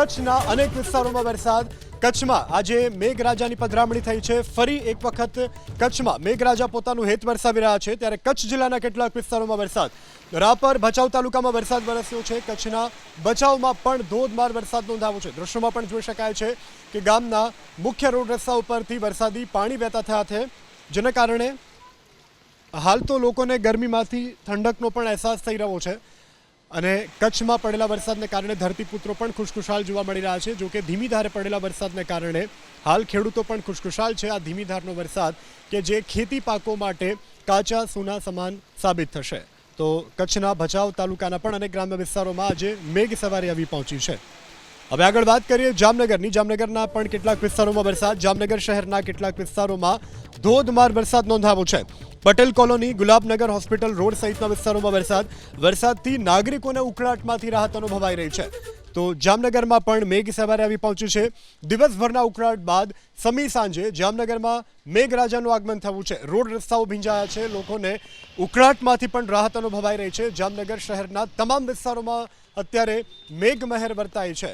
કચ્છના અનેક વિસ્તારોમાં વરસાદ. કચ્છમાં આજે મેઘરાજાની પધરામણી થઈ છે. ફરી એક વખત કચ્છમાં મેઘરાજા પોતાનું હેત વરસાવી રહ્યા છે. ત્યારે કચ્છ જિલ્લાના કેટલાક વિસ્તારોમાં વરસાદ. રાપર, ભચાઉ તાલુકામાં વરસાદ વરસ્યો છે. કચ્છના બચાવમાં પણ ધોધમાર વરસાદ નોંધાવો છે. દ્રશ્યોમાં પણ જોઈ શકાય છે કે ગામના મુખ્ય રોડ રસ્તા ઉપરથી વરસાદી પાણી વહેતા થયા છે. જેના કારણે હાલ તો લોકોને ગરમીમાંથી ઠંડકનો પણ અહેસાસ થઈ રહ્યો છે. અને કચ્છમાં પડેલા વરસાદને કારણે ધરતીપુત્રો પણ ખુશખુશાલ જોવા મળી રહ્યા છે. જો કે ધીમી ધારે પડેલા વરસાદને કારણે હાલ ખેડૂતો પણ ખુશખુશાલ છે. આ ધીમી ધારનો વરસાદ કે જે ખેતી પાકો માટે કાચા, સોના સમાન સાબિત થશે. તો કચ્છના ભચાઉ તાલુકાના પણ અનેક ગ્રામ્ય વિસ્તારોમાં આજે મેઘ સવારી આવી પહોંચી છે. હવે આગળ વાત કરીએ જામનગરની. જામનગરના પણ કેટલાક વિસ્તારોમાં વરસાદ, જામનગર શહેરના કેટલાક વિસ્તારોમાં ધોધમાર વરસાદ નોંધાવો છે. Patel colony, Gulabnagar hospital road સહિતના વિસ્તારોમાં વરસાદ. વરસાદથી નાગરિકોને ઉકળાટમાંથી રાહત અનુભવાઈ રહી છે. તો જામનગરમાં પણ મેઘ સવારે આવી પહોંચ્યું છે. દિવસભરના ઉકળાટ બાદ સમી સાંજે જામનગરમાં મેઘરાજાનું આગમન થયું છે. રોડ રસ્તાઓ ભીંજાયા છે. લોકોને ઉકળાટમાંથી પણ રાહત અનુભવાઈ રહી છે. જામનગર શહેરના તમામ વિસ્તારોમાં અત્યારે મેઘમહેર વર્તાય છે.